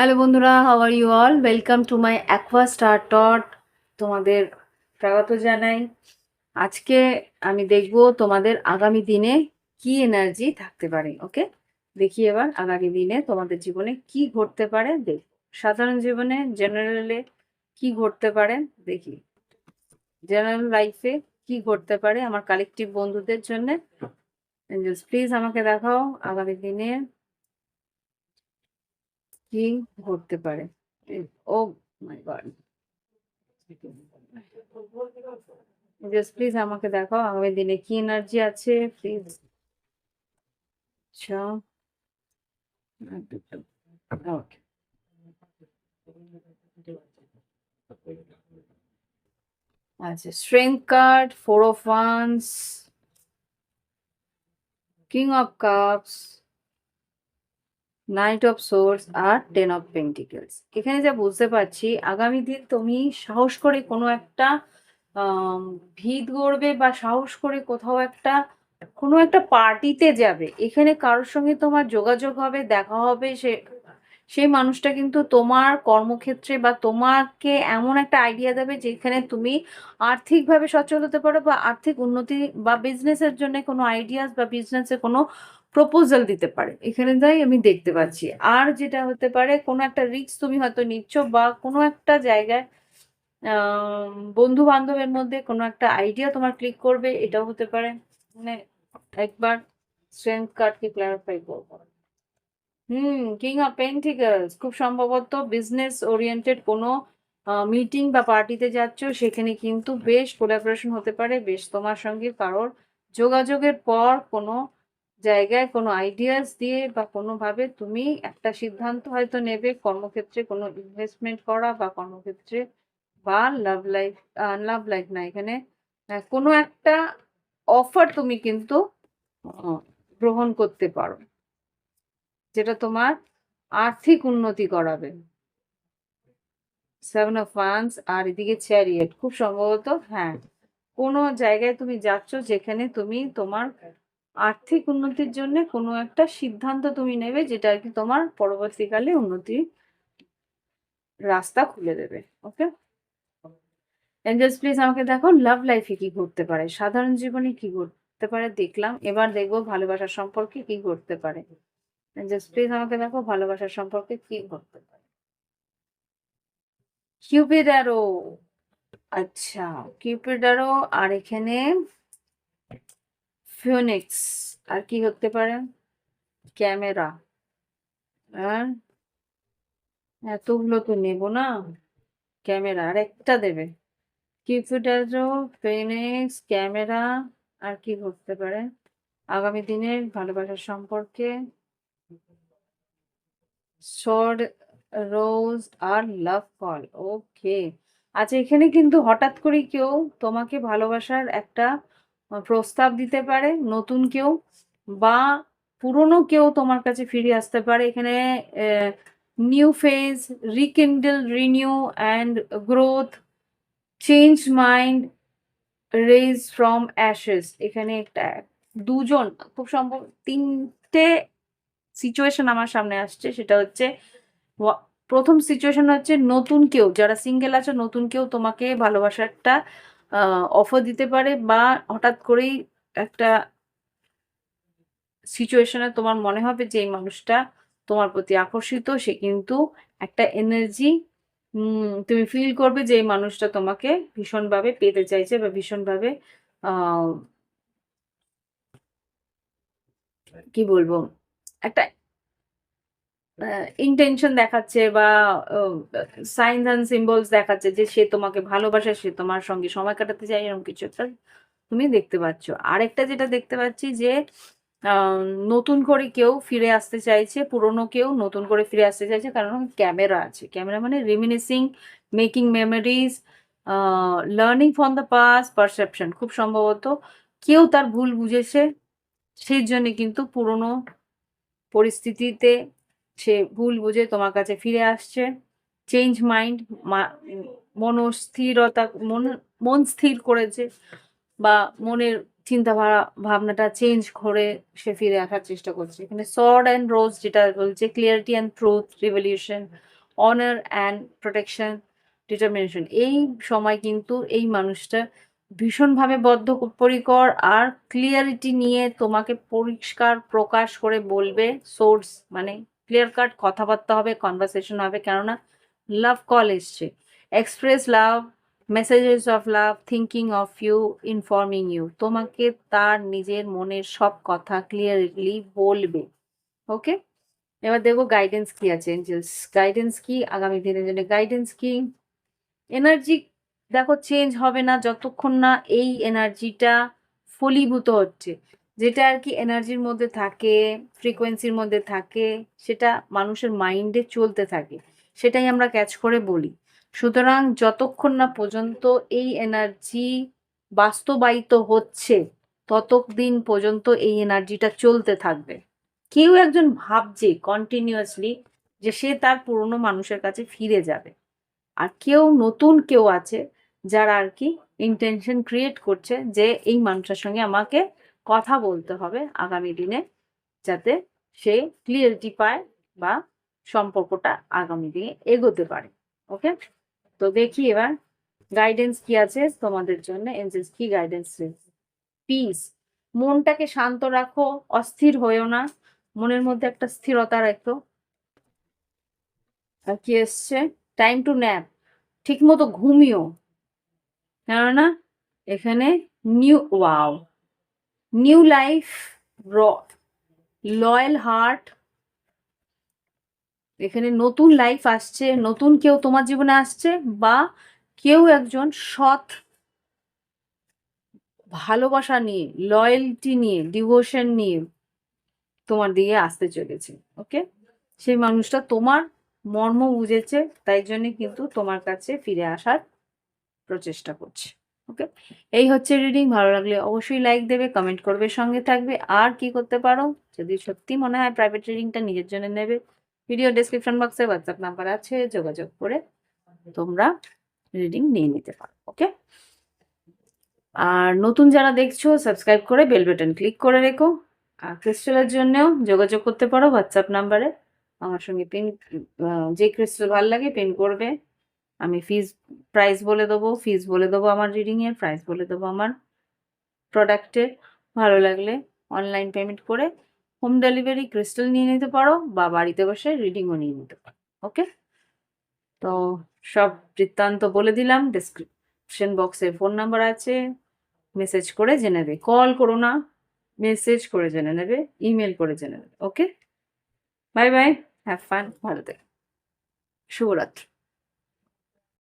Hello বন্ধুরা how are you all welcome to my aqua star টট তোমাদের স্বাগত জানাই। আজকে আমি দেখব তোমাদের আগামী দিনে কি এনার্জি থাকতে পারে ওকে দেখি এবার আগামী দিনে তোমাদের জীবনে কি ঘটতে পারে দেখ সাধারণ জীবনে জেনারেলে কি ঘটতে পারে, দেখি। জেনারেল লাইফে কি ঘটতে পারে আমার কালেকটিভ বন্ধুদের জন্য। প্লিজ আমাকে দেখাও আগামী দিনে কি ঘটতে পারে? Oh my god. Just please আমাকে দেখাও আগামী দিনে কি এনার্জি আছে? প্লিজ আচ্ছা ওকে আচ্ছা strength card four of wands king of cups knight of swords R ten of pentacles এখানে যা বুঝতে পারছি, আগামী দিন তুমি সাহস করে কোনো একটা ভিত গড়বে বা সাহস করে কোথাও একটা, কোনো একটা পার্টিতে যাবে। এখানে কারোর সঙ্গে তোমার যোগাযোগ হবে, দেখা হবে, সে, সেই মানুষটা কিন্তু তোমার কর্মক্ষেত্রে বা তোমাকে এমন একটা আইডিয়া দেবে যেখানে তুমি আর্থিকভাবে সচ্ছল হতে পারো বা আর্থিক উন্নতি বা বিজনেসের জন্য কোনো আইডিয়াস বা বিজনেসে কোনো প্রপোজাল দিতে পারে। এখানে যাই আমি দেখতে পাচ্ছি। আর যেটা হতে পারে, কোনো একটা রিস্ক তুমি হয়তো নিচ্ছ বা কোনো একটা জায়গায় বন্ধু বান্ধবের মধ্যে কোনো একটা আইডিয়া তোমার ক্লিক করবে, এটাও হতে পারে। মানে একবার স্ট্রেংথ কার্ডকে ক্লারিফাই করব। হুম কিং অফ পেন্টিকলস খুব সম্ভবত বিজনেস ওরিয়েন্টেড কোনো মিটিং বা পার্টিতে যাচ্ছ, সেখানে কিন্তু বেশ কোলাবোরেশন হতে পারে, বেশ তোমার সঙ্গে কারোর যোগাযোগের পর কোনো জায়গায় কোনো আইডিয়াস দিয়ে বা কোনোভাবে তুমি একটা সিদ্ধান্ত হয়তো নেবে কর্মক্ষেত্রে কোনো ইনভেস্টমেন্ট করা বা কর্মক্ষেত্রে বা লাভ লাইফ লাভ লাইফ না, এখানে কোনো একটা অফার তুমি কিন্তু গ্রহণ করতে পারো। যেটা তোমার আর্থিক উন্নতি করাবে। সেভেন অফ ওয়ান্স আর এদিকে চ্যারিয়েট খুব সম্ভবত হ্যাঁ কোনো জায়গায় তুমি যাচ্ছ যেখানে তুমি তোমার আর্থিক উন্নতির জন্য কোনো একটা সিদ্ধান্ত তুমি নেবে যেটা আর কি তোমার পরবর্তীকালে উন্নতির রাস্তা খুলে দেবে ওকে এঞ্জেলস প্লিজ আমাকে দেখো লাভ লাইফে কি ঘটতে পারে? সাধারণ জীবনে কি ঘটতে পারে? দেখলাম। এবার দেখব ভালোবাসার সম্পর্কে কি ঘটতে পারে। এঞ্জেলস প্লিজ আমাকে দেখো ভালোবাসার সম্পর্কে কি ঘটতে পারে? কিউপিড আচ্ছা কিউপিড আর এখানে ফিউনিক্স আর কি হতে পারে? ক্যামেরা। আর? এতগুলো তো নেব না। ক্যামেরা, আর একটা দেবে। কিউপিডারও ফিনিক্স ক্যামেরা, আর কি ঘটতে পারে? আগামী দিনের ভালোবাসার সম্পর্কে। শর্ট রোজ আর লাভ কল ওকে আচ্ছা এখানে কিন্তু হঠাৎ করে কেউ তোমাকে ভালোবাসার একটা প্রস্তাব দিতে পারে, নতুন কেউ বা পুরনো কেউ তোমার কাছে ফিরে আসতে পারে। এখানে new phase rekindle renew and growth change mind rise from ashes এখানে একটা, দুজন, খুব সম্ভব, তিনটে সিচুয়েশন আমার সামনে আসছে। সেটা হচ্ছে প্রথম সিচুয়েশন হচ্ছে নতুন কেউ, যারা সিঙ্গেল আছে, নতুন কেউ তোমাকে ভালোবাসার একটা অফার দিতে পারে বা হঠাৎ করেই একটা সিচুয়েশনে তোমার মনে হবে যে এই মানুষটা তোমার প্রতি আকর্ষিত, সে কিন্তু একটা এনার্জি তুমি ফিল করবে যে এই মানুষটা তোমাকে ভীষণভাবে পেতে চাইছে বা ভীষণভাবে কি বলব? একটা ইন্টেনশন দেখাচ্ছে বা সাইন্স অ্যান্ড সিম্বলস দেখাচ্ছে যে সে তোমাকে ভালোবাসে, সে তোমার সঙ্গে সময় কাটাতে চায়, এরকম কিছু একটা তুমি দেখতে পাচ্ছ। আরেকটা যেটা দেখতে পাচ্ছি যে নতুন করে কেউ ফিরে আসতে চাইছে, পুরনো কেউ নতুন করে ফিরে আসতে চাইছে কারণ ক্যামেরা আছে। ক্যামেরা মানে reminiscing making memories learning from the past perception খুব সম্ভবত কেউ তার ভুল বুঝেছে, সেই জন্য কিন্তু পুরনো পরিস্থিতিতে সে ভুল বুঝে তোমার কাছে ফিরে আসছে। চেঞ্জ মাইন্ড মনস্থিরতা মন মন স্থির করেছে বা মনের চিন্তা ভাবনা ভাবনাটা চেঞ্জ করে সে ফিরে আসার চেষ্টা করছে। এখানে সর্ড অ্যান্ড রোজ যেটা বলছে clarity and truth revolution honour and protection determination এই সময় কিন্তু এই মানুষটা ভীষণভাবে বদ্ধপরিকর আর ক্লিয়ারিটি নিয়ে তোমাকে পরিষ্কার প্রকাশ করে বলবে সোর্স মানে ক্লিয়ার কাট কথাবার্তা হবে কনভারসেশন হবে, কেননা লাভ কল এসছে। Express love messages of love thinking of you informing you তোমাকে তার নিজের মনের সব কথা ক্লিয়ারলি বলবে। ওকে এবার দেখো গাইডেন্স কি আছে এঞ্জেলস গাইডেন্স কি? আগামী দিনের জন্য গাইডেন্স কি? এনার্জি দেখো চেঞ্জ হবে না, যতক্ষণ না এই এনার্জিটা ফলীভূত হচ্ছে। যেটা আর কি এনার্জির মধ্যে থাকে ফ্রিকোয়েন্সির মধ্যে থাকে, সেটা মানুষের মাইন্ডে চলতে থাকে। সেটাই আমরা ক্যাচ করে বলি। সুতরাং যতক্ষণ না পর্যন্ত এই এনার্জি বাস্তবায়িত হচ্ছে, ততদিন পর্যন্ত এই এনার্জিটা চলতে থাকবে। কেউ একজন ভাবছে কন্টিনিউয়াসলি যে সে তার পুরনো মানুষের কাছে ফিরে যাবে। আর কেউ নতুন কেউ আছে, যারা আর কি ইন্টেনশন ক্রিয়েট করছে যে এই মানুষের সঙ্গে আমাকে কথা বলতে হবে আগামী দিনে যাতে সে ক্লিয়ারিটি পায় বা সম্পর্কটা আগামী দিনে এগোতে পারে ওকে তো দেখি এবার গাইডেন্স কি আছে তোমাদের জন্য এনজেলস কি গাইডেন্স পিস মনটাকে শান্ত রাখো, অস্থির হয়েও না, মনের মধ্যে একটা স্থিরতা রাখো। আর কি এসছে? টাইম টু ন্যাপ ঠিক মতো ঘুমিও। কেননা এখানে নিউ ওয়াও নিউ লাইফ র লয়াল হার্ট। এখানে নতুন লাইফ আসছে, নতুন কেউ তোমার জীবনে আসছে বা কেউ একজন সৎ ভালোবাসা নিয়ে লয়্যালটি নিয়ে ডিভোশন নিয়ে তোমার দিকে আসতে চলেছে ওকে সেই মানুষটা তোমার মর্ম বুঝেছে, তাই জন্য কিন্তু তোমার কাছে ফিরে আসার প্রচেষ্টা করছে। ওকে এই হচ্ছে রিডিং ভালো লাগলে অবশ্যই লাইক দেবে কমেন্ট করবে, সঙ্গে থাকবে। আর কি করতে পারো? যদি সত্যি মনে হয় প্রাইভেট রিডিংটা নিজের জন্য নেবে ভিডিও ডেসক্রিপশন বক্সে হোয়াটসঅ্যাপ নাম্বার আছে, যোগাযোগ করে তোমরা রিডিং নিয়ে নিতে পারো ওকে আর নতুন যারা দেখছ সাবস্ক্রাইব করে বেল বাটন ক্লিক করে রেখো। আর ক্রিস্টালের জন্যও যোগাযোগ করতে পারো হোয়াটসঅ্যাপ নাম্বারে আমার সঙ্গে পিন যে ক্রিস্টাল ভালো লাগে পিন করবে। আমি ফিজ প্রাইস বলে দেবো ফিজ বলে দেবো আমার রিডিংয়ের প্রাইস বলে দেবো আমার প্রোডাক্টের ভালো লাগলে অনলাইন পেমেন্ট করে হোম ডেলিভারি ক্রিস্টাল নিয়ে নিতে পারো বা বাড়িতে বসে রিডিংও নিয়ে নিতে পারো ওকে তো সব বৃত্তান্ত বলে দিলাম ডিসক্রিপশন বক্সে ফোন নাম্বার আছে মেসেজ করে জেনে নেবে। কল করো না মেসেজ করে জেনে নেবে ইমেল করে জেনে নেবে okay bye bye have fun ভালো থেকে। শুভরাত্রি।